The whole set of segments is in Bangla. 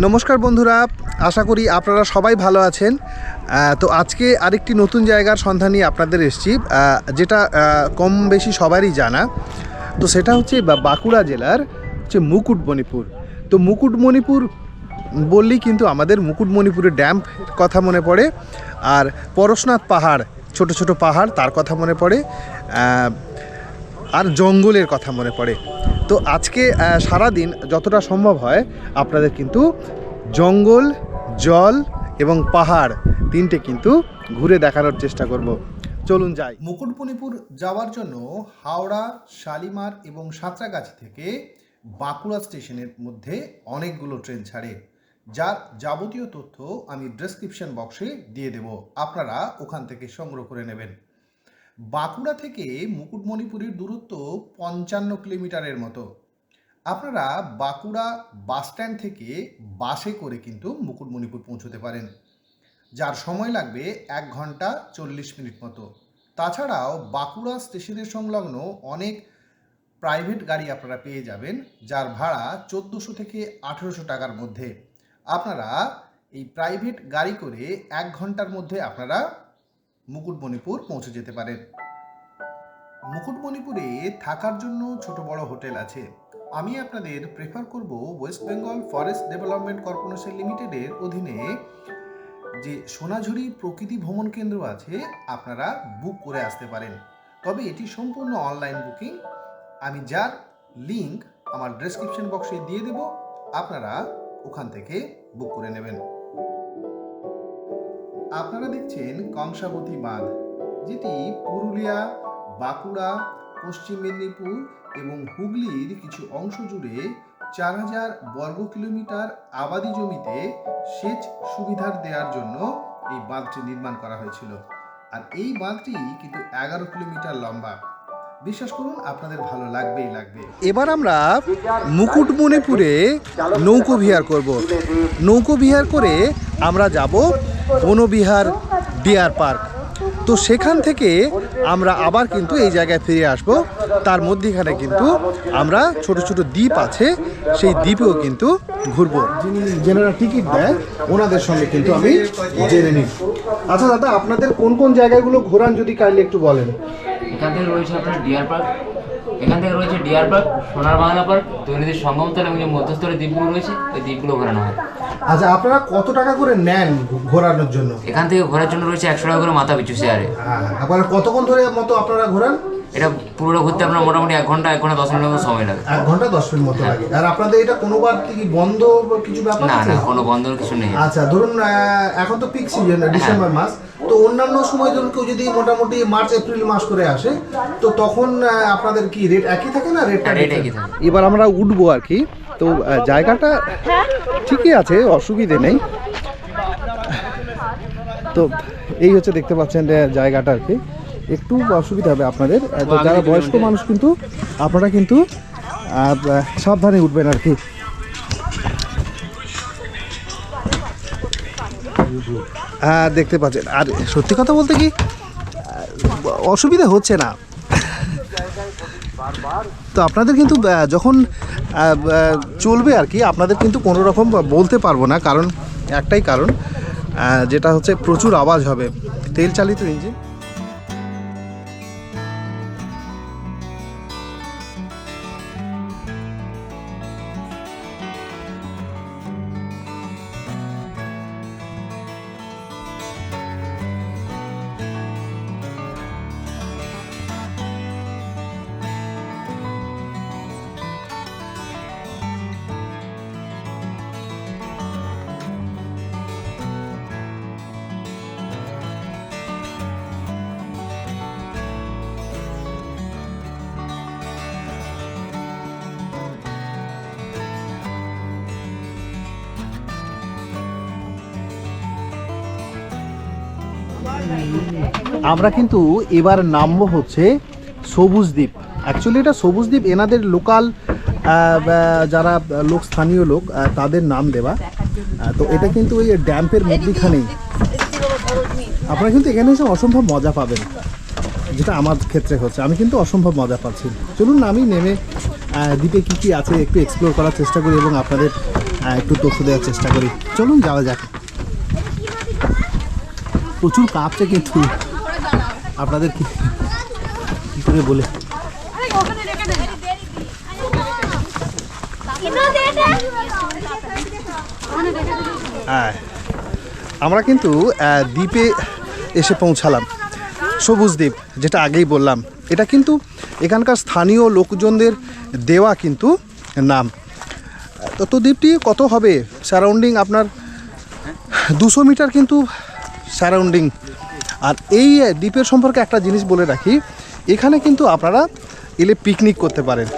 নমস্কার বন্ধুরা, আশা করি আপনারা সবাই ভালো আছেন। তো আজকে আরেকটি নতুন জায়গার সন্ধান নিয়ে আপনাদের এসেছি যেটা কম বেশি সবারই জানা। তো সেটা হচ্ছে বাঁকুড়া জেলার হচ্ছে মুকুটমণিপুর। তো মুকুটমণিপুর বললেই কিন্তু আমাদের মুকুটমণিপুরের ড্যাম কথা মনে পড়ে, আর পরশনাথ পাহাড়, ছোট ছোট পাহাড়, তার কথা মনে পড়ে আর জঙ্গলের কথা মনে পড়ে। তো আজকে আহ, সারাদিন যতটা সম্ভব হয় আপনাদের কিন্তু জঙ্গল জল এবং পাহাড় তিনটে কিন্তু ঘুরে দেখানোর চেষ্টা করব। চলুন যাই। মুকুটমণিপুর যাওয়ার জন্য হাওড়া শালিমার এবং সাঁতরাগাছি থেকে বাঁকুড়া স্টেশনের মধ্যে অনেকগুলো ট্রেন ছাড়ে। যার যাবতীয় তথ্য আমি ডেসক্রিপশন বক্সে দিয়ে দেব। আপনারা ওখান থেকে সংগ্রহ করে নেবেন। বাঁকুড়া থেকে মুকুটমণিপুরের দূরত্ব পঞ্চান্ন কিলোমিটারের মতো। আপনারা বাঁকুড়া বাসস্ট্যান্ড থেকে বাসে করে কিন্তু মুকুটমণিপুর পৌঁছতে পারেন। যার সময় লাগবে এক ঘণ্টা চল্লিশ মিনিট মতো। তাছাড়াও বাঁকুড়া স্টেশনের সংলগ্ন অনেক প্রাইভেট গাড়ি আপনারা পেয়ে যাবেন, যার ভাড়া চোদ্দোশো থেকে আঠেরোশো টাকার মধ্যে। আপনারা এই প্রাইভেট গাড়ি করে এক ঘণ্টার মধ্যে আপনারা মুকুটমণিপুর পৌঁছে যেতে পারেন। মুকুটমণিপুরে থাকার জন্য ছোট বড় হোটেল আছে। আমি আপনাদের প্রেফার করব West Bengal forest development corporation লিমিটেডের অধীনে যে সোনাঝুরি প্রকৃতি ভ্রমণ কেন্দ্র আছে, আপনারা বুক করে আসতে পারেন। তবে এটি সম্পূর্ণ অনলাইন বুকিং আমি যার লিঙ্ক আমার ডেসক্রিপশন বক্সে দিয়ে দেব, আপনারা ওখান থেকে বুক করে নেবেন। আপনারা দেখছেন কংসাবতী বাঁধ, যেটি পুরুলিয়া বাঁকুড়া, পশ্চিম মেদিনীপুর এবং হুগলির কিছু অংশ জুড়ে চার হাজার বর্গ কিলোমিটার আবাদি জমিতে সেচ সুবিধার দেওয়ার জন্য এই বাঁধটি নির্মাণ করা হয়েছিল। আর এই বাঁধটি কিন্তু এগারো কিলোমিটার লম্বা। বিশ্বাস করুন, আপনাদের ভালো লাগবেই লাগবে। এবার আমরা মুকুটমণিপুরে নৌকো বিহার করব। নৌকো বিহার করে আমরা যাব বনবিহার ডিয়ার পার্ক। তো সেখান থেকে আমরা আবার কিন্তু এই জায়গায় ফিরে আসব। তার মধ্যেখানে কিন্তু আমরা ছোট ছোট দ্বীপ আছে, সেই দ্বীপেও কিন্তু ঘুরবো। যিনি যেনারা টিকিট দেয়, ওনাদের সঙ্গে কিন্তু আমি জেনে নিই। আচ্ছা দাদা, আপনাদের কোন কোন জায়গাগুলো ঘোরান যদি কাইন্ডলি একটু বলেন? রয়েছে আপনার ডিয়ার পার্ক এখান থেকে রয়েছে ডিয়ার পার্ক সোনার বাংলা পার্ক দৈনন্দিন সঙ্গমতল এবং যে মধ্যস্থলের দ্বীপগুলো রয়েছে ওই দ্বীপগুলো ঘোরানো হয়। আচ্ছা আপনারা কত টাকা করে নেন ঘোরানোর জন্য? এখান থেকে ঘোরার জন্য রয়েছে একশো টাকা করে মাথা পিছু শেয়ারে। হ্যাঁ আপনারা কতক্ষণ ধরে মতো আপনারা ঘোরান? এটা পুরোটা ঘুরতে আপনার মোটামুটি এক ঘণ্টা এক ঘণ্টা দশ মিনিট মতো সময় লাগে। এক ঘণ্টা দশ মিনিট মতো লাগে। আর আপনাদের এটা কোনোবার কি বন্ধ বা কিছু ব্যাপার না না কোনো বন্ধ কিছু নেই। আচ্ছা ধরুন এখন তো পিক সিজন ডিসেম্বর মাস তো অন্যান্য সময় ধরুন কেউ যদি মোটামুটি মার্চ এপ্রিল মাস করে আসে তো তখন আপনাদের কি রেট একই থাকে না রেটটা rate একই থাকে। এবার আমরা উঠবো আর কি। তো জায়গাটা ঠিকই আছে অসুবিধে নেই। তো এই হচ্ছে দেখতে পাচ্ছেন জায়গাটা আর কি। একটু অসুবিধা হবে আপনাদের। তো যারা বয়স্ক মানুষ কিন্তু আপনারা কিন্তু সাবধানে উঠবেন আর কি। হ্যাঁ দেখতে পাচ্ছেন। আর সত্যি কথা বলতে কি অসুবিধা হচ্ছে না। তো আপনাদের কিন্তু যখন চলবে আর কি আপনাদের কিন্তু কোনো রকম বলতে পারব না। কারণ একটাই কারণ যেটা হচ্ছে প্রচুর আওয়াজ হবে। তেল চালিত ইঞ্জিন আমরা কিন্তু এবার নামবো হচ্ছে সবুজ দ্বীপ। অ্যাকচুয়ালি এটা সবুজ দ্বীপ, এনাদের লোকাল যারা লোক, স্থানীয় লোক তাদের নাম দেওয়া। তো এটা কিন্তু ওই ড্যাম্পের মধ্যেখানেই। আপনারা কিন্তু এখানে এসে অসম্ভব মজা পাবেন, যেটা আমার ক্ষেত্রে হচ্ছে। আমি কিন্তু অসম্ভব মজা পাচ্ছি। চলুন আমি নেমে দ্বীপে কী কী আছে একটু এক্সপ্লোর করার চেষ্টা করি এবং আপনাদের একটু তথ্য দেওয়ার চেষ্টা করি। চলুন, যাওয়া যাক। প্রচুর কাঁপছে কিন্তু। আপনাদের কি করে বলে? হ্যাঁ। আমরা কিন্তু দ্বীপে এসে পৌঁছালাম। সবুজ দ্বীপ, যেটা আগেই বললাম। এটা কিন্তু এখানকার স্থানীয় লোকজনদের দেওয়া কিন্তু নাম। তো দ্বীপটি কত হবে? সারাউন্ডিং আপনার দুশো মিটার কিন্তু সারাউন্ডিং। আর এই দ্বীপের সম্পর্কে একটা জিনিস বলে রাখি, এখানে কিন্তু আপনারা এলে পিকনিক করতে পারেন।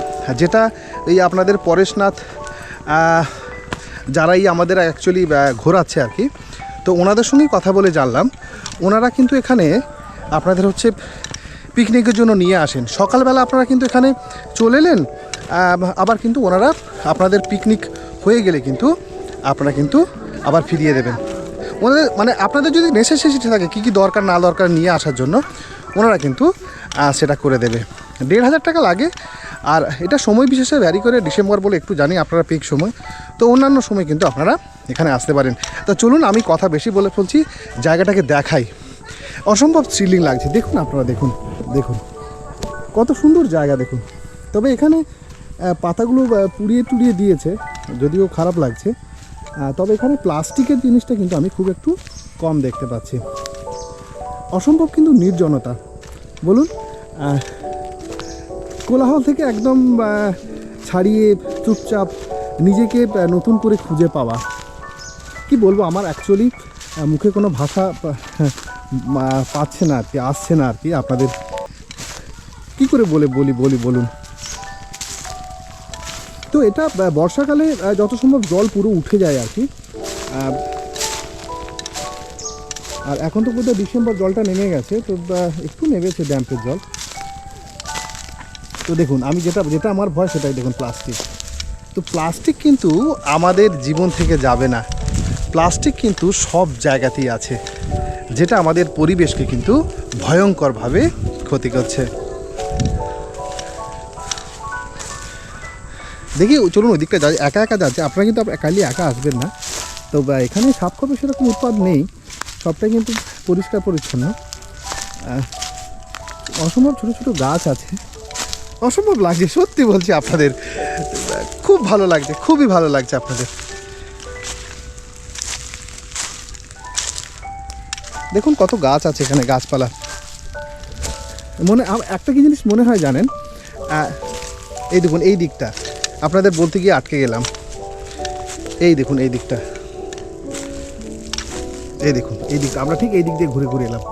যেটা এই আপনাদের পরেশনাথ যারাই আমাদের অ্যাকচুয়ালি ঘোরাচ্ছে আর কি, তো ওনাদের সঙ্গেই কথা বলে জানলাম। ওনারা কিন্তু এখানে আপনাদের হচ্ছে পিকনিকের জন্য নিয়ে আসেন। সকালবেলা আপনারা কিন্তু এখানে চলে এলেন আবার কিন্তু ওনারা আপনাদের পিকনিক হয়ে গেলে কিন্তু আপনারা কিন্তু আবার ফিরিয়ে দেবেন। ওনাদের মানে আপনাদের যদি নেসেসিটি থাকে কী কী দরকার, না দরকার নিয়ে আসার জন্য, ওনারা কিন্তু সেটা করে দেবে। দেড় হাজার টাকা লাগে। আর এটা সময় বিশেষে ভ্যারি করে ডিসেম্বর বলে একটু জানি, আপনারা পিক সময়। তো অন্যান্য সময় কিন্তু আপনারা এখানে আসতে পারেন। তো চলুন, আমি কথা বেশি বলে ফেলছি, জায়গাটাকে দেখাই। অসম্ভব থ্রিলিং লাগছে। দেখুন আপনারা, দেখুন দেখুন। কত সুন্দর জায়গা, দেখুন। তবে এখানে পাতাগুলো পুড়িয়ে টুড়িয়ে দিয়েছে। যদিও খারাপ লাগছে। তবে এখানে প্লাস্টিকের জিনিসটা কিন্তু আমি খুব একটু কম দেখতে পাচ্ছি। অসম্ভব কিন্তু নির্জনতা। বলুন কোলাহল থেকে একদম ছাড়িয়ে চুপচাপ নিজেকে নতুন করে খুঁজে পাওয়া। কি বলব, আমার অ্যাকচুয়ালি মুখে কোনো ভাষা পাচ্ছে না আর কি, আসছে না আর কি আপনাদের। কি করে বলে, বলি বলি, বলুন? তো এটা বর্ষাকালে যত সম্ভব জল পুরো উঠে যায় আর কি। আর এখন তো বোধহয় ডিসেম্বর জলটা নেমে গেছে, তো একটু নেমেছে ড্যাম্পের জল। তো দেখুন, আমি যেটা যেটা আমার ভয় সেটাই দেখুন, প্লাস্টিক। তো প্লাস্টিক কিন্তু আমাদের জীবন থেকে যাবে না। প্লাস্টিক কিন্তু সব জায়গাতেই আছে, যেটা আমাদের পরিবেশকে কিন্তু ভয়ঙ্করভাবে ক্ষতি করছে। দেখি, চলুন ওই দিকটা যাই। একা একা যাচ্ছে। আপনারা কিন্তু একালি একা আসবেন না। তো এখানে সাপখপে সেরকম উৎপাদ নেই। সবটাই কিন্তু পরিষ্কার পরিচ্ছন্ন। অসম্ভব ছোটো ছোটো গাছ আছে। অসম্ভব লাগছে, সত্যি বলছি আপনাদের। খুব ভালো লাগছে, খুবই ভালো লাগছে আপনাদের। দেখুন কত গাছ আছে এখানে, গাছপালা। মনে একটা কি জিনিস মনে হয় জানেন? এই দেখুন, এই দিকটা। আপনাদের বলতে গিয়ে আটকে গেলাম। এই দেখুন, এই দিকটা। এই দেখুন, এই দিকটা আমরা ঠিক এই দিক দিয়ে ঘুরে ঘুরে এলাম।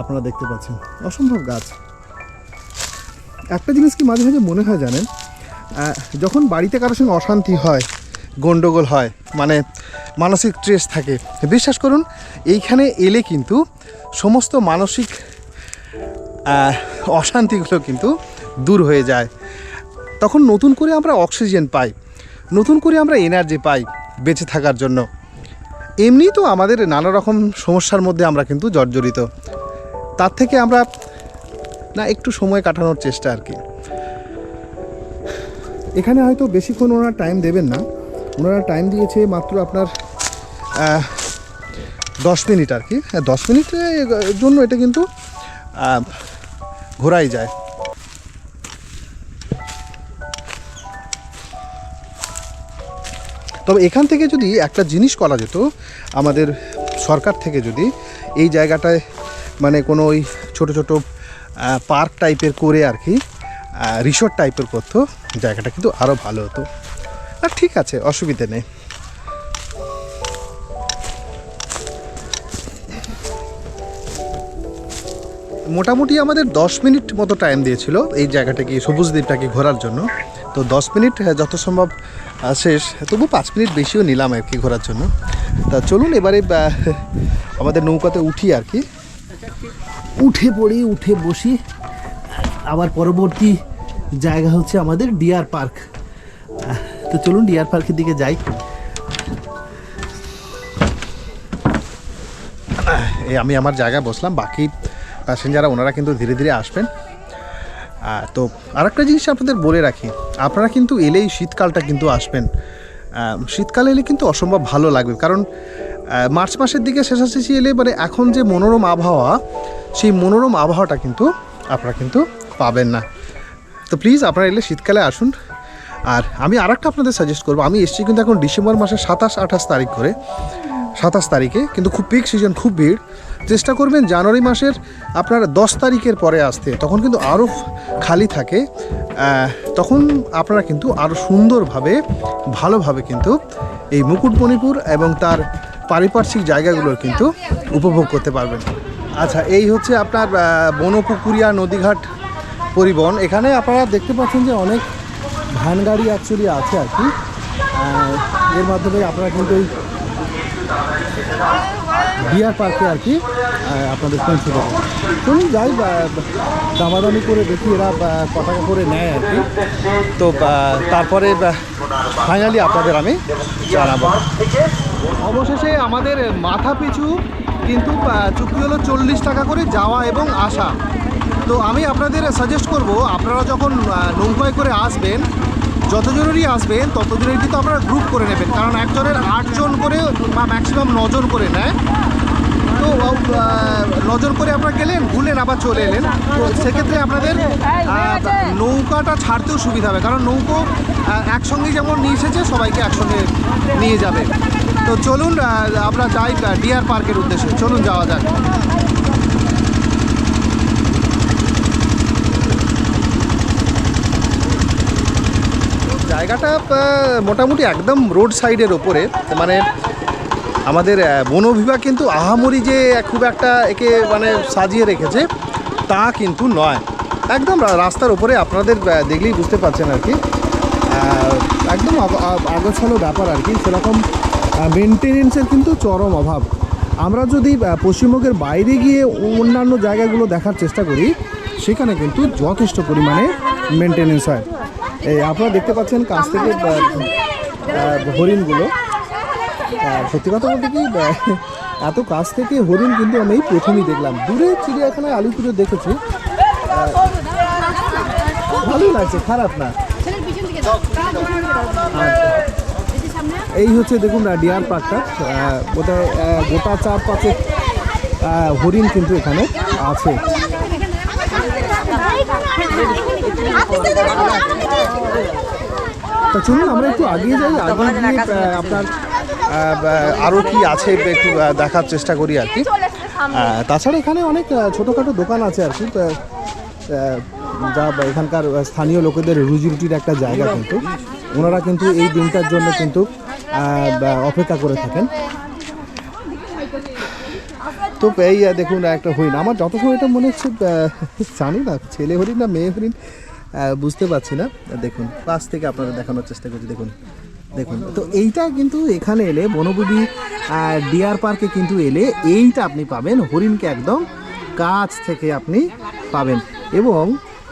আপনারা দেখতে পাচ্ছেন, অসম্ভব গাছ। একটা জিনিস কি মাঝে মাঝে মনে হয় জানেন? যখন বাড়িতে কারোর সঙ্গে অশান্তি হয় গণ্ডগোল হয় মানে মানসিক স্ট্রেস থাকে, বিশ্বাস করুন, এইখানে এলে কিন্তু সমস্ত মানসিক অশান্তিগুলো কিন্তু দূর হয়ে যায়। তখন নতুন করে আমরা অক্সিজেন পাই, নতুন করে আমরা এনার্জি পাই বেঁচে থাকার জন্য। এমনি তো আমাদের নানা রকম সমস্যার মধ্যে আমরা কিন্তু জর্জরিত। তার থেকে আমরা না একটু সময় কাটানোর চেষ্টা আর কি। এখানে হয়তো বেশিক্ষণ ওনারা টাইম দেবেন না। ওনারা টাইম দিয়েছে মাত্র আপনার দশ মিনিট আর কি। হ্যাঁ দশ মিনিটের জন্য এটা কিন্তু ঘোরাই যায়। তবে এখান থেকে যদি একটা জিনিস করা যেত, আমাদের সরকার থেকে যদি এই জায়গাটায় মানে কোনো ওই ছোটো ছোটো পার্ক টাইপের করে আর কি রিসোর্ট টাইপের করতো, জায়গাটা কিন্তু আরও ভালো হতো। আর ঠিক আছে, অসুবিধে নেই। মোটামুটি আমাদের দশ মিনিট মতো টাইম দিয়েছিল এই জায়গাটাকে, সবুজ দ্বীপটাকে ঘোরার জন্য। তো দশ মিনিট যত সম্ভব শেষ। তবু পাঁচ মিনিট বেশিও নিলাম আর কি ঘোরার জন্য। তা চলুন এবারে আমাদের নৌকাতে উঠি আর কি। উঠে পড়ি, উঠে বসি। আবার পরবর্তী জায়গা হচ্ছে আমাদের ডিয়ার পার্ক। তো চলুন ডিয়ার পার্কের দিকে যাই। আমি আমার জায়গায় বসলাম, বাকি প্যাসেঞ্জাররা, ওনারা কিন্তু ধীরে ধীরে আসবেন। তো আরেকটা জিনিস আপনাদের বলে রাখি, আপনারা কিন্তু এলেই শীতকালটা কিন্তু আসবেন। শীতকালে এলে কিন্তু অসম্ভব ভালো লাগবে, কারণ মার্চ মাসের দিকে শেষাশেষি এলে মানে এখন যে মনোরম আবহাওয়া, সেই মনোরম আবহাওয়াটা কিন্তু আপনারা কিন্তু পাবেন না। তো প্লিজ আপনারা এলে শীতকালে আসুন। আর আমি আর একটা আপনাদের সাজেস্ট করব, আমি এসেছি কিন্তু এখন ডিসেম্বর মাসের সাতাশ আঠাশ তারিখ করে। সাতাশ তারিখে, কিন্তু খুব পিক সিজন খুব ভিড়। চেষ্টা করবেন জানুয়ারি মাসের আপনার দশ তারিখের পরে আসতে। তখন কিন্তু আরও খালি থাকে। তখন আপনারা কিন্তু আরও সুন্দরভাবে, ভালোভাবে কিন্তু এই মুকুটমণিপুর এবং তার পারিপার্শ্বিক জায়গাগুলোর কিন্তু উপভোগ করতে পারবেন। আচ্ছা এই হচ্ছে আপনার বনপুকুরিয়া নদীঘাট পরিবহন। এখানে আপনারা দেখতে পাচ্ছেন যে অনেক ভ্যান গাড়ি অ্যাকচুয়ালি আছে আর কি। এর মাধ্যমে আপনারা কিন্তু এই বিয়ার পার্কে আর কি আপনাদের পৌঁছে দেবো চলুন যাই দামাদামি করে দেখি এরা বা, ক টাকা করে নেয় আর কি। তো তারপরে ফাইনালি আপনাদের আমি জানাব। অবশেষে আমাদের মাথা পিছু কিন্তু চুক্তি হলো চল্লিশ টাকা করে যাওয়া এবং আসা। তো আমি আপনাদের সাজেস্ট করব আপনারা যখন নৌকায় করে আসবেন যতজনেরই আসবেন ততজনের কিন্তু আপনারা গ্রুপ করে নেবেন। কারণ একজনের আটজন করে বা ম্যাক্সিমাম নজন করে নেয়। তো নজন করে আপনারা গেলেন, ভুলেন, আবার চলে এলেন। তো সেক্ষেত্রে আপনাদের নৌকাটা ছাড়তেও সুবিধা হবে। কারণ নৌকো একসঙ্গে যেমন নিয়ে এসেছে, সবাইকে একসঙ্গে নিয়ে যাবে। তো চলুন আমরা যাই ডিয়ার পার্কের উদ্দেশ্যে। চলুন যাওয়া যাক। জায়গাটা মোটামুটি একদম রোড সাইডের ওপরে মানে আমাদের বন বিভাগ কিন্তু আহামরি যে খুব একটা একে মানে সাজিয়ে রেখেছে, তা কিন্তু নয়। একদম রাস্তার ওপরে আপনাদের দেখলেই বুঝতে পারছেন আর কি। একদম আগ- আগ- আগোছালো ব্যাপার আর কি, সেরকম মেনটেনেন্সের কিন্তু চরম অভাব। আমরা যদি পশ্চিমবঙ্গের বাইরে গিয়ে অন্যান্য জায়গাগুলো দেখার চেষ্টা করি, সেখানে কিন্তু যথেষ্ট পরিমাণে মেনটেনেন্স হয়। এই আপনারা দেখতে পাচ্ছেন কাছ থেকে হরিণগুলো। সত্যি কথা বলতে কি এত কাছ থেকে হরিণ কিন্তু আমি প্রথমেই দেখলাম। দূরে চিড়িয়াখানায় আলিপুরে দেখেছি। আহ, ভালোই লাগছে খারাপ না। এই হচ্ছে দেখুন না ডিয়ার পার্কটা। আহ, গোটা চার পাঁচে হরিণ কিন্তু এখানে আছে। তা চলুন আমরা একটু আগিয়ে যাই আগে গিয়ে আপনার আরও কি আছে একটু দেখার চেষ্টা করি আর কি। তাছাড়া এখানে অনেক ছোটোখাটো দোকান আছে আর কি যা এখানকার স্থানীয় লোকেদের রুজি রুটির একটা জায়গা কিন্তু। ওনারা কিন্তু এই দিনটার জন্য কিন্তু অপেক্ষা করে থাকেন। তো এই দেখুন একটা হরিণ। আমার যত সময় এটা মনে হচ্ছে জানি না ছেলে হরিণ না মেয়ে হরিণ বুঝতে পারছি না। দেখুন, পাশ থেকে আপনারা দেখানোর চেষ্টা করছি, দেখুন। দেখুন, তো এইটা কিন্তু এখানে এলে বনবুদি ডিয়ার পার্কে কিন্তু এলে এইটা আপনি পাবেন, হরিণকে একদম কাছ থেকে আপনি পাবেন। এবং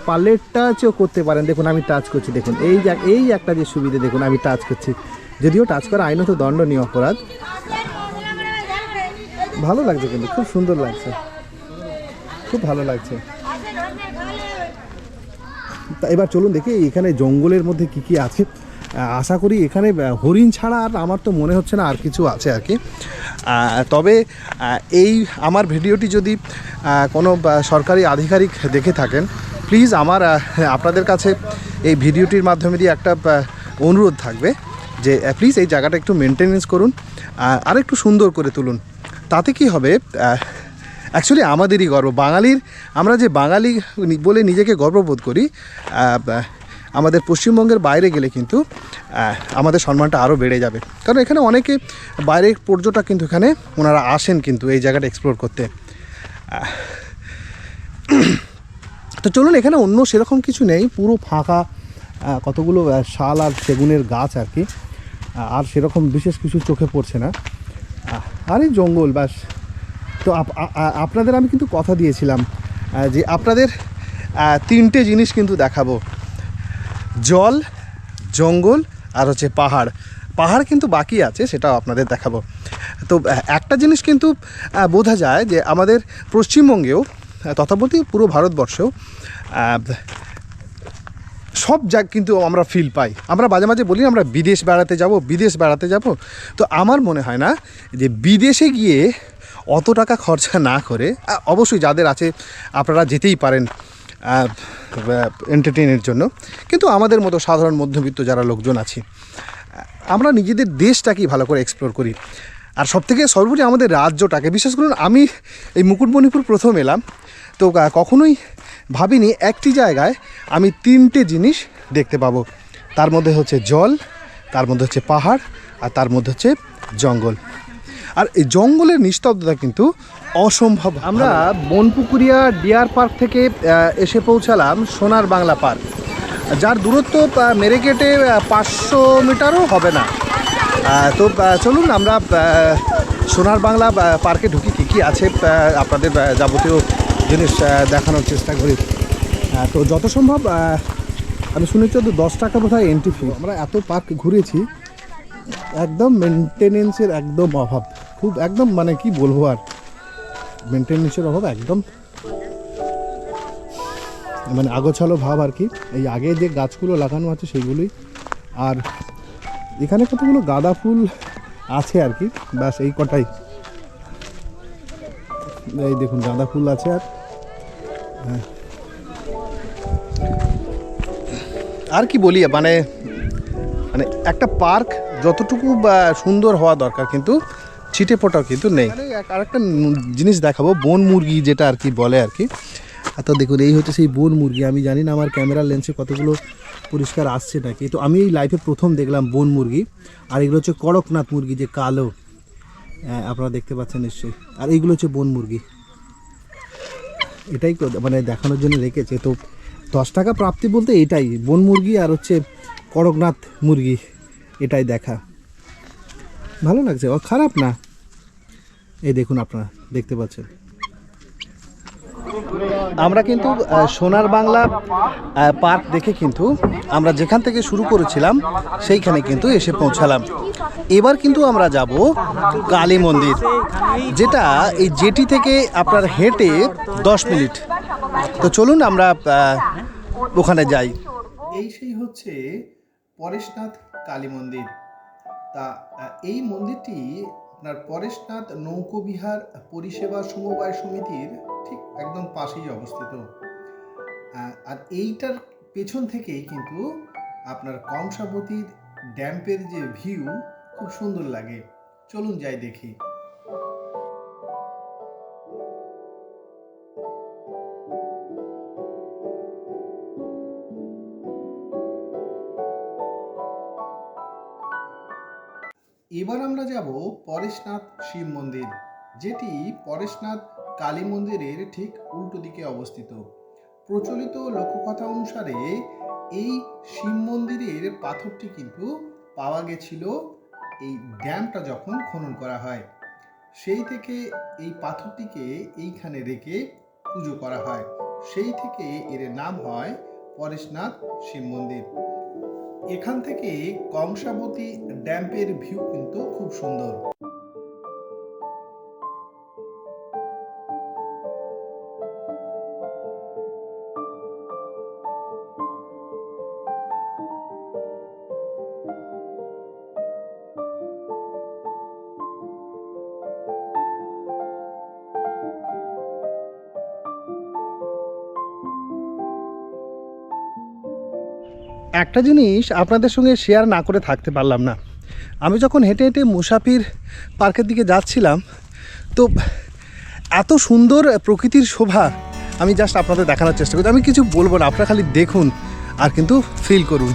পারলে টাচও করতে পারেন, দেখুন আমি টাচ করছি, দেখুন। এই এই একটা যে সুবিধা, দেখুন, আমি টাচ করছি। যদিও টাচ করা আইনত দণ্ডনীয় অপরাধ। ভালো লাগছে কিন্তু, খুব সুন্দর লাগছে। খুব ভালো লাগছে। তা এবার চলুন দেখি এখানে জঙ্গলের মধ্যে কি কি আছে। আশা করি এখানে হরিণ ছাড়া আর আমার তো মনে হচ্ছে না আর কিছু আছে আর কি। তবে এই আমার ভিডিওটি যদি কোনো সরকারি আধিকারিক দেখে থাকেন প্লিজ আমার আপনাদের কাছে এই ভিডিওটির মাধ্যমে দিয়ে একটা অনুরোধ থাকবে যে প্লিজ এই জায়গাটা একটু মেনটেনেন্স করুন আর একটু সুন্দর করে তুলুন। তাতে কি হবে অ্যাকচুয়ালি আমাদেরই গর্ব। বাঙালির, আমরা যে বাঙালি বলে নিজেকে গর্ববোধ করি আমাদের পশ্চিমবঙ্গের বাইরে গেলে কিন্তু আমাদের সম্মানটা আরও বেড়ে যাবে। কারণ এখানে অনেকে বাইরের পর্যটক কিন্তু এখানে, ওনারা আসেন কিন্তু এই জায়গাটা এক্সপ্লোর করতে। তো চলুন, এখানে অন্য সেরকম কিছু নেই, পুরো ফাঁকা কতগুলো শাল আর সেগুনের গাছ আর কি। আর সেরকম বিশেষ কিছু চোখে পড়ছে না। আর এই জঙ্গল, ব্যাস। তো আপনাদের আমি কিন্তু কথা দিয়েছিলাম যে আপনাদের তিনটে জিনিস কিন্তু দেখাবো। জল জঙ্গল আর হচ্ছে পাহাড়। পাহাড় কিন্তু বাকি আছে সেটাও আপনাদের দেখাবো। তো একটা জিনিস কিন্তু বোঝা যায় যে আমাদের পশ্চিমবঙ্গেও আহ, তথা বলতে পুরো ভারতবর্ষেও সব যা কিন্তু আমরা ফিল পাই। আমরা মাঝে মাঝে বলি আমরা বিদেশ বেড়াতে যাব বিদেশ বেড়াতে যাব। তো আমার মনে হয় না যে বিদেশে গিয়ে অত টাকা খরচা না করে অবশ্যই যাদের আছে, আপনারা যেতেই পারেন এন্টারটেনের জন্য। কিন্তু আমাদের মতো সাধারণ মধ্যবিত্ত যারা লোকজন আছি আমরা নিজেদের দেশটাকেই ভালো করে এক্সপ্লোর করি। আর সবথেকে সর্বোপরি আমাদের রাজ্যটাকে, বিশেষ করুন, আমি এই মুকুটমণিপুর প্রথম এলাম, তো কখনোই ভাবিনি একটি জায়গায় আমি তিনটে জিনিস দেখতে পাবো। তার মধ্যে হচ্ছে জল, তার মধ্যে হচ্ছে পাহাড়, আর তার মধ্যে হচ্ছে জঙ্গল। আর এই জঙ্গলের নিস্তব্ধতা কিন্তু অসম্ভব। আমরা বনপুকুরিয়া ডিয়ার পার্ক থেকে এসে পৌঁছালাম সোনার বাংলা পার্ক। যার দূরত্ব মেরে কেটে পাঁচশো মিটারও হবে না। তো চলুন আমরা সোনার বাংলা পার্কে ঢুকি কী কী আছে আপনাদের যাবতীয় জিনিস দেখানোর চেষ্টা করি। তো যত সম্ভব আমি শুনেছি তো দশ টাকা বোধ হয় এন্ট্রি ফি আমরা এত পার্ক ঘুরেছি, একদম মেনটেনেন্সের একদম অভাব। খুব একদম মানে কি বলব আর মেনটেনেন্সের অভাব একদম। মানে আগোছালো ভাব আর কি, এই আগে যে গাছগুলো লাগানো আছে সেইগুলোই। আর এখানে কতগুলো গাঁদা ফুল আছে আর কি, ব্যাস এই কটাই। এই দেখুন গাঁদা ফুল আছে আর। হ্যাঁ। আর কি বলি মানে মানে একটা পার্ক যতটুকু সুন্দর হওয়া দরকার, কিন্তু ছিটে ফোটাও কিন্তু নেই। আর একটা জিনিস দেখাবো বন মুরগি যেটা আর কি বলে আর কি। তো দেখুন এই হচ্ছে সেই বন মুরগি। আমি জানি না আমার ক্যামেরার লেন্সে কতগুলো পরিষ্কার আসছে নাকি। তো আমি এই লাইফে প্রথম দেখলাম বন মুরগি। আর এগুলো হচ্ছে কড়কনাথ মুরগি যে কালো। হ্যাঁ, আপনারা দেখতে পাচ্ছেন নিশ্চয়ই। আর এইগুলো হচ্ছে বন মুরগি। এটাই মানে দেখানোর জন্য রেখেছে। তো দশ টাকা প্রাপ্তি বলতে এটাই। বন মুরগি আর হচ্ছে কড়কনাথ মুরগি। এটাই দেখা। ভালো লাগছে? ও খারাপ না। এই দেখুন আপনারা, দেখতে পাচ্ছেন। আমরা কিন্তু সোনার বাংলা পার্ক দেখে কিন্তু আমরা যেখান থেকে শুরু করেছিলাম, সেইখানে কিন্তু এসে পৌঁছালাম। এবার কিন্তু আমরা যাব কালী মন্দির, যেটা এই জেটি থেকে আপনার হেঁটে দশ মিনিট। তো চলুন আমরা ওখানে যাই। এই সেই হচ্ছে পরেশনাথ কালী মন্দির। তা এই মন্দিরটি আপনার পরেশনাথ নৌকোবিহার পরিষেবা সমবায় সমিতির ঠিক একদম পাশেই অবস্থিত। আর এইটার পেছন থেকেই কিন্তু আপনার কংসাবতীর ড্যাম্পের যে ভিউ, খুব সুন্দর লাগে। চলুন যাই দেখি। যাব পরেশনাথ শিব মন্দির, যেটি পরেশনাথ কালী মন্দিরের ঠিক উল্টো দিকে অবস্থিত। প্রচলিত লোককথা অনুসারে এই শিব মন্দিরের পাথরটি কিন্তু পাওয়া গেছিল এই ড্যামটা যখন খনন করা হয়, সেই থেকে এই পাথরটিকে এইখানে রেখে পুজো করা হয়। সেই থেকে এর নাম হয় পরেশনাথ শিব মন্দির। এখান থেকে কংসাবতী ড্যাম্পের ভিউ কিন্তু খুব সুন্দর। একটা জিনিস আপনাদের সঙ্গে শেয়ার না করে থাকতে পারলাম না। আমি যখন হেঁটে হেঁটে মুসাফির পার্কের দিকে যাচ্ছিলাম, তো এত সুন্দর প্রকৃতির শোভা আমি জাস্ট আপনাদের দেখানোর চেষ্টা করছি। আমি কিছু বলব না, আপনারা খালি দেখুন আর কিন্তু ফিল করুন।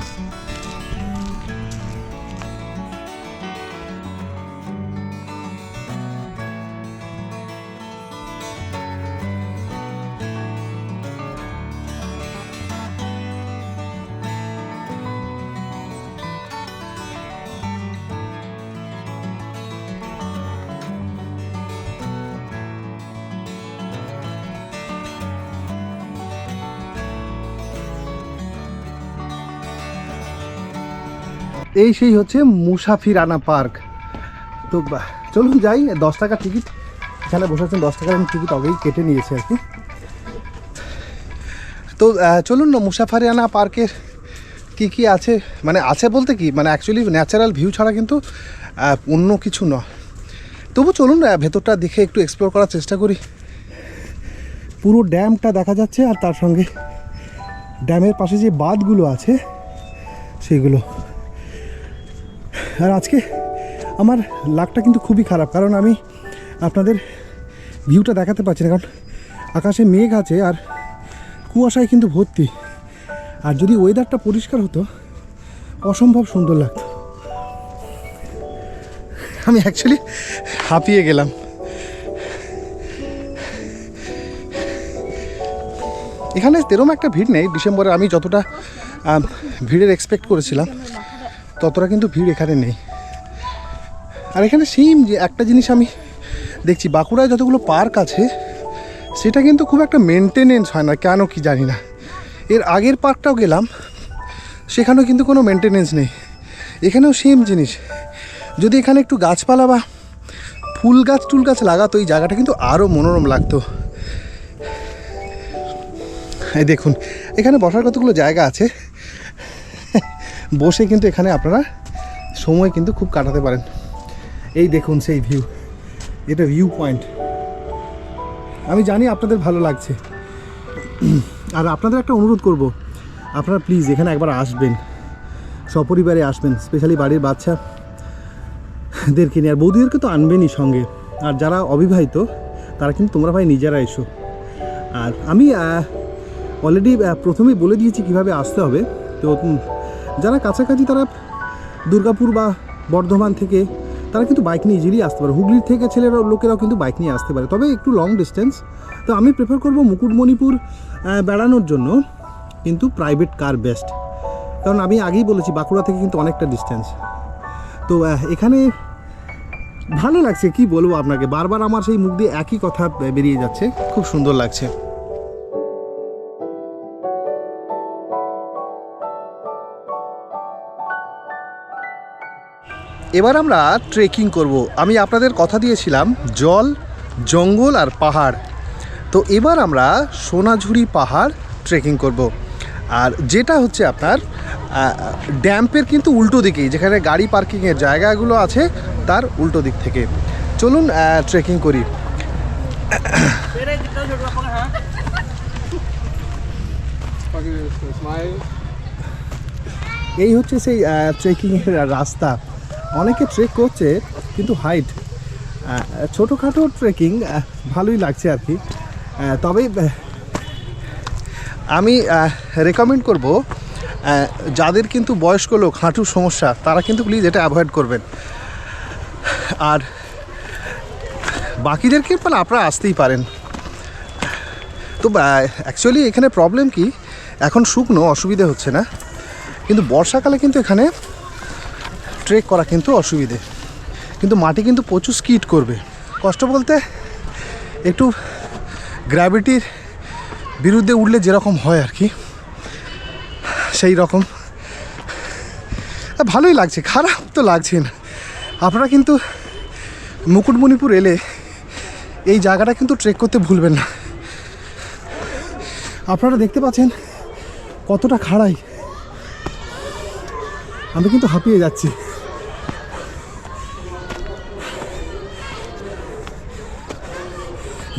এই সেই হচ্ছে মুসাফিরানা পার্ক। তো চলুন যাই দশ টাকা টিকিট। এখানে বসে আছেন দশ টাকার আমি টিকিট আগেই কেটে নিয়েছি আর কি। তো চলুন না মুসাফারিয়ানা পার্কের কি কি আছে? মানে আছে বলতে কি? মানে অ্যাকচুয়ালি ন্যাচারাল ভিউ ছাড়া কিন্তু অন্য কিছু নয়। তবু চলুন আহ, ভেতরটা দেখে একটু এক্সপ্লোর করার চেষ্টা করি। পুরো ড্যামটা দেখা যাচ্ছে আর তার সঙ্গে ড্যামের পাশে যে বাঁধগুলো আছে সেইগুলো আর আজকে আমার লাকটা কিন্তু খুবই খারাপ, কারণ আমি আপনাদের ভিউটা দেখাতে পারছি না, কারণ আকাশে মেঘ আছে আর কুয়াশায় কিন্তু ভর্তি। আর যদি ওয়েদারটা পরিষ্কার হতো, অসম্ভব সুন্দর লাগতো। আমি অ্যাকচুয়ালি হাঁপিয়ে গেলাম। এখানে তেরম একটা ভিড় নেই, ডিসেম্বরে আমি যতটা ভিড়ের এক্সপেক্ট করেছিলাম। ততটা কিন্তু ভিড় এখানে নেই। আর এখানে সেম যে একটা জিনিস আমি দেখছি, বাঁকুড়ায় যতগুলো পার্ক আছে, সেটা কিন্তু খুব একটা মেনটেনেন্স হয় না, কেন কি জানি না। এর আগের পার্কটাও গেলাম, সেখানেও কিন্তু কোনো মেনটেনেন্স নেই। এখানেও সেম জিনিস। যদি এখানে একটু গাছপালা বা ফুল গাছ টুল গাছ লাগাতো, এই জায়গাটা কিন্তু আরও মনোরম লাগতো। এই দেখুন, এখানে বসার কতগুলো জায়গা আছে বসে কিন্তু এখানে আপনারা সময় কিন্তু খুব কাটাতে পারেন। এই দেখুন সেই ভিউ এটা ভিউ পয়েন্ট আমি জানি আপনাদের ভালো লাগছে। আর আপনাদের একটা অনুরোধ করব, আপনারা প্লিজ এখানে একবার আসবেন, সপরিবারে আসবেন স্পেশালি বাড়ির বাচ্চা বাচ্চাদেরকে নিয়ে। আর বৌদিদেরকে তো আনবেনই সঙ্গে। আর যারা অবিবাহিত, তারা কিন্তু তোমরা ভাই নিজেরা এসো। আর আমি অলরেডি প্রথমেই বলে দিয়েছি কীভাবে আসতে হবে। তো যারা কাছাকাছি তারা দুর্গাপুর বা বর্ধমান থেকে, তারা কিন্তু বাইক নিয়ে ইজিলি আসতে পারে। হুগলির থেকে ছেলেরা, লোকেরাও কিন্তু বাইক নিয়ে আসতে পারে। তবে একটু লং ডিস্টেন্স তো আমি প্রেফার করব মুকুটমণিপুর বেড়ানোর জন্য। কিন্তু প্রাইভেট কার বেস্ট কারণ আমি আগেই বলেছি, বাঁকুড়া থেকে কিন্তু অনেকটা ডিস্টেন্স তো এখানে ভালো লাগছে, কি বলব আপনাকে? বারবার আমার সেই মুখ দিয়ে একই কথা বেরিয়ে যাচ্ছে। খুব সুন্দর লাগছে। এবার আমরা ট্রেকিং করব। আমি আপনাদের কথা দিয়েছিলাম, জল, জঙ্গল আর পাহাড়। তো এবার আমরা সোনাঝুরি পাহাড় ট্রেকিং করব। আর যেটা হচ্ছে আপনার ড্যাম্পের কিন্তু উল্টো দিকেই, যেখানে গাড়ি পার্কিংয়ের জায়গাগুলো আছে, তার উল্টো দিক থেকে। চলুন ট্রেকিং করি। এই হচ্ছে সেই ট্রেকিংয়ের রাস্তা। অনেকে ট্রেক করছে, কিন্তু হাইট ছোটোখাটো ট্রেকিং ভালোই লাগছে আর কি। তবে আমি রেকমেন্ড করব যাদের কিন্তু বয়স্ক লোক, হাঁটুর সমস্যা, তারা কিন্তু প্লিজ এটা অ্যাভয়েড করবেন। আর বাকিদেরকে মানে আপনারা আসতেই পারেন। তো অ্যাকচুয়ালি এখানে প্রবলেম কি, এখন শুকনো, অসুবিধে হচ্ছে না। কিন্তু বর্ষাকালে কিন্তু এখানে ট্রেক করা কিন্তু অসুবিধে। কিন্তু মাটি কিন্তু প্রচুর স্কিট করবে। কষ্ট বলতে একটু গ্র্যাভিটির বিরুদ্ধে উঠলে যেরকম হয় আর কি, সেই রকম। ভালোই লাগছে, খারাপ তো লাগছে না। আপনারা কিন্তু মুকুটমণিপুর এলে এই জায়গাটা কিন্তু ট্রেক করতে ভুলবেন না। আপনারা দেখতে পাচ্ছেন কতটা খাড়াই। আমি কিন্তু হাঁপিয়ে যাচ্ছি।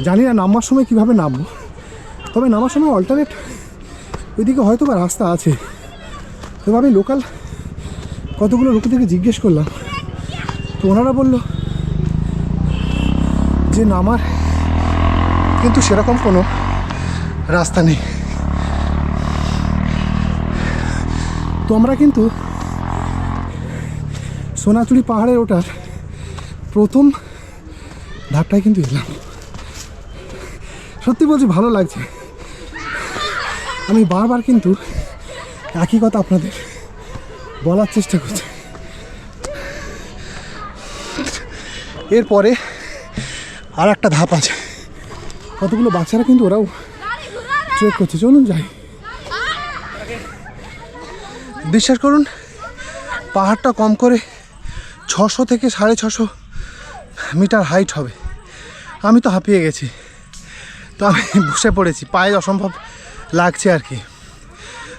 জানি না, নামার সময় কীভাবে নামবো। তবে নামার সময় অল্টারনেট ওইদিকে হয়তো বা রাস্তা আছে। তবে আমি লোকাল কতগুলো লোকেদেরকে জিজ্ঞেস করলাম। তো ওনারা বলল যে নামার কিন্তু সেরকম কোনো রাস্তা নেই। তো আমরা কিন্তু সোনাচুরি পাহাড়ের ওঠার প্রথম ধাপটায় কিন্তু এলাম। সত্যি বলছি, ভালো লাগছে। আমি বারবার কিন্তু একই কথা আপনাদের বলার চেষ্টা করছি। এরপরে আর একটা ধাপ আছে। কতগুলো বাচ্চারা কিন্তু ওরাও ট্রেক করছে, চলুন যাই। বিশ্বাস করুন, পাহাড়টা কম করে ছশো থেকে সাড়ে ছশো মিটার হাইট হবে। আমি তো হাঁপিয়ে গেছি। তো আমি বসে পড়েছি, পায়ে অসম্ভব লাগছে আর কি।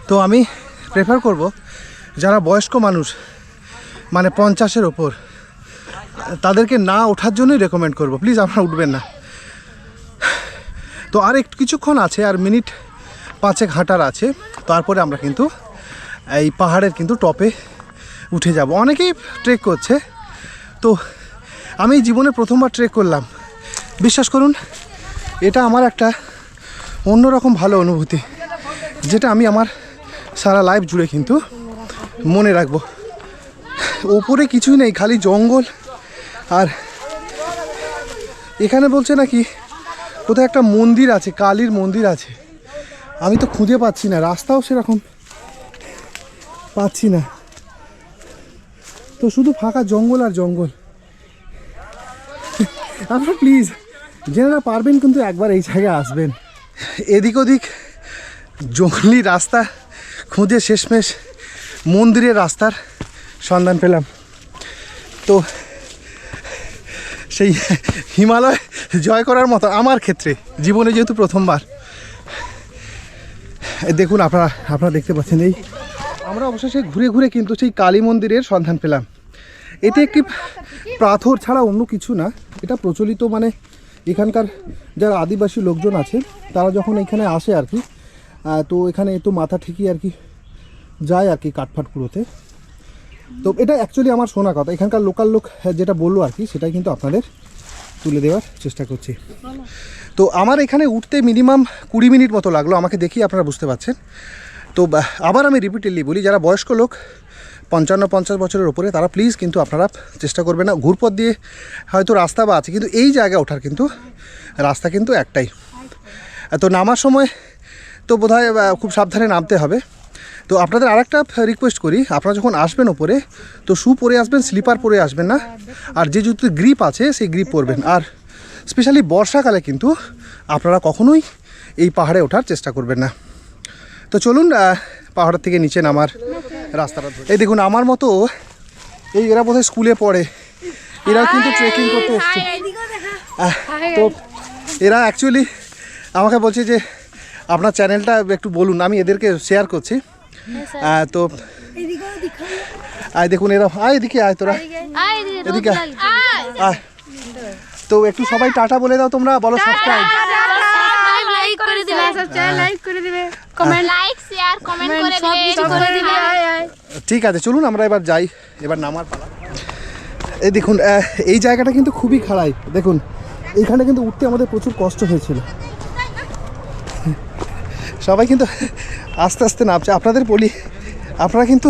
তো আমি প্রেফার করব যারা বয়স্ক মানুষ মানে পঞ্চাশের ওপর, তাদেরকে না ওঠার জন্যই রেকমেন্ড করব। প্লিজ আপনারা উঠবেন না। তো আর একটু কিছুক্ষণ আছে, আর মিনিট পাঁচেক হাঁটার আছে। তারপরে আমরা কিন্তু এই পাহাড়ের কিন্তু টপে উঠে যাব। অনেকেই ট্রেক করছে। তো আমি জীবনে প্রথমবার ট্রেক করলাম। বিশ্বাস করুন এটা আমার একটা অন্যরকম ভালো অনুভূতি, যেটা আমি আমার সারা লাইফ জুড়ে কিন্তু মনে রাখব। ওপরে কিছুই নেই, খালি জঙ্গল। আর এখানে বলছে নাকি, কোথায় একটা মন্দির আছে, কালীর মন্দির আছে। আমি তো খুঁজে পাচ্ছি না, রাস্তাও সেরকম পাচ্ছি না। তো শুধু ফাঁকা জঙ্গল আর জঙ্গল। আপনারা প্লিজ যেনারা পারবেন কিন্তু একবার এই জায়গায় আসবেন। এদিক ওদিক জঙ্গলি রাস্তা, খুঁজে শেষমেশ মন্দিরের রাস্তার সন্ধান পেলাম। তো সেই হিমালয় জয় করার মতো আমার ক্ষেত্রে, জীবনে যেহেতু প্রথমবার। দেখুন আপনারা আপনারা দেখতে পাচ্ছেন এই। আমরা অবশেষে ঘুরে ঘুরে কিন্তু সেই কালী মন্দিরের সন্ধান পেলাম। এতে একটি পাথর ছাড়া অন্য কিছু না, এটা প্রচলিত মানে এখানকার যারা আদিবাসী লোকজন আছে, তারা যখন এখানে আসে আর কি তো এখানে একটু মাথা ঠেকিয়ে আর কি যায় আর কি কাঠফাট কুড়োতে তো এটা অ্যাকচুয়ালি আমার শোনা কথা। এখানকার লোকাল লোক যেটা বলল আর কি, সেটাই কিন্তু আপনাদের তুলে দেওয়ার চেষ্টা করছি। তো আমার এখানে উঠতে মিনিমাম কুড়ি মিনিট মতো লাগল। আমাকে দেখি আপনারা বুঝতে পারছেন। তো আবার আমি রিপিটেডলি বলি, যারা বয়স্ক লোক পঞ্চান্ন পঞ্চাশ বছরের ওপরে তারা প্লিজ কিন্তু আপনারা চেষ্টা করবেন না। ঘুরপথ দিয়ে হয়তো রাস্তা বা আছে কিন্তু এই জায়গায় ওঠার কিন্তু রাস্তা কিন্তু একটাই। তো নামার সময় তো আহ, খুব সাবধানে নামতে হবে। তো আপনাদের আরেকটা রিকোয়েস্ট করি আপনারা যখন আসবেন ওপরে তো শু পরে আসবেন স্লিপার পরে আসবেন না। আর যে জুতো গ্রিপ আছে সেই গ্রিপ পরবেন। আর স্পেশালি বর্ষাকালে কিন্তু আপনারা কখনোই এই পাহাড়ে ওঠার চেষ্টা করবেন না। তো চলুন পাহাড়ের থেকে নিচে নামার রাস্তাটা। এই দেখুন আমার মতো এই এরা বোধহয় স্কুলে পড়ে। এরা কিন্তু ট্রেকিং করতে এসছে। তো এরা অ্যাকচুয়ালি আমাকে বলছে যে আপনার চ্যানেলটা একটু বলুন আমি এদেরকে শেয়ার করছি। আহ, তো আয় দেখুন এরা আয় এদিকে আয় তোরা। এদিকে। আয় তো একটু সবাই টাটা বলে দাও তোমরা বলো সাবস্ক্রাইব লাইক করে দিবে। সাবস্ক্রাইব লাইক করে দিবে। কমেন্ট লাইক শেয়ার কমেন্ট করে সব দিবে কিছু করে দিবে। ঠিক আছে চলুন আমরা এবার যাই। এবার নামার পালা। এই দেখুন এই জায়গাটা কিন্তু খুবই খাড়াই দেখুন এইখানে কিন্তু উঠতে আমাদের প্রচুর কষ্ট হয়েছিল। সবাই কিন্তু আস্তে আস্তে নামছে। আপনাদের বলি আপনারা কিন্তু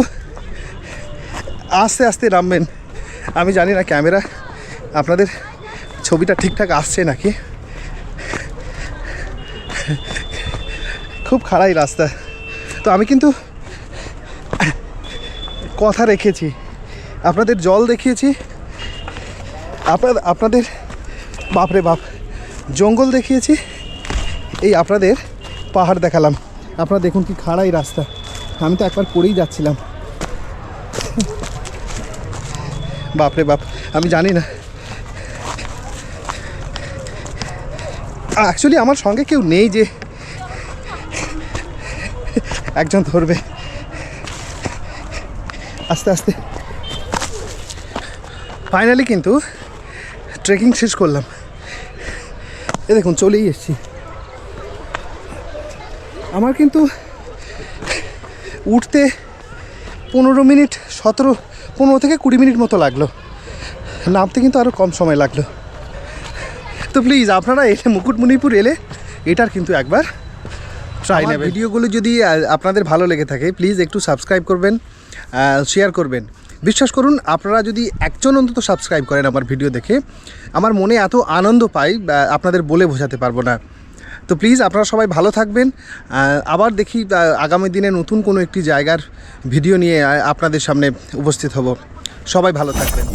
আস্তে আস্তে নামবেন। আমি জানি না ক্যামেরা আপনাদের ছবিটা ঠিকঠাক আসছে নাকি? খুব খাড়াই রাস্তা। তো আমি কিন্তু কথা রেখেছি। আপনাদের জল দেখিয়েছি। আপনার আপনাদের, বাপরে বাপ, জঙ্গল দেখিয়েছি। এই আপনাদের পাহাড় দেখালাম। আপনারা দেখুন কি খাড়াই রাস্তা। আমি তো একবার পড়েই যাচ্ছিলাম। বাপরে বাপ, আমি জানি না। অ্যাকচুয়ালি আমার সঙ্গে কেউ নেই যে একজন ধরবে। আস্তে আস্তে। ফাইনালি কিন্তু ট্রেকিং শেষ করলাম। এ দেখুন, চলেই এসেছি। আমার কিন্তু উঠতে পনেরো মিনিট, সতেরো, পনেরো থেকে কুড়ি মিনিট মতো লাগল। নামতে কিন্তু আরও কম সময় লাগল। তো প্লিজ আপনারা এলে মুকুটমণিপুর এলে এটার কিন্তু একবার ট্রাই নেবেন। ভিডিওগুলো যদি আপনাদের ভালো লেগে থাকে প্লিজ একটু সাবস্ক্রাইব করবেন শেয়ার করবেন। বিশ্বাস করুন আপনারা যদি একজন অন্তত সাবস্ক্রাইব করেন আমার ভিডিও দেখে আমার মনে এত আনন্দ পাই আপনাদের বলে বোঝাতে পারব না। তো প্লিজ আপনারা সবাই ভালো থাকবেন। আবার দেখি আগামী দিনে নতুন কোনো একটি জায়গার ভিডিও নিয়ে আপনাদের সামনে উপস্থিত হব। সবাই ভালো থাকবেন।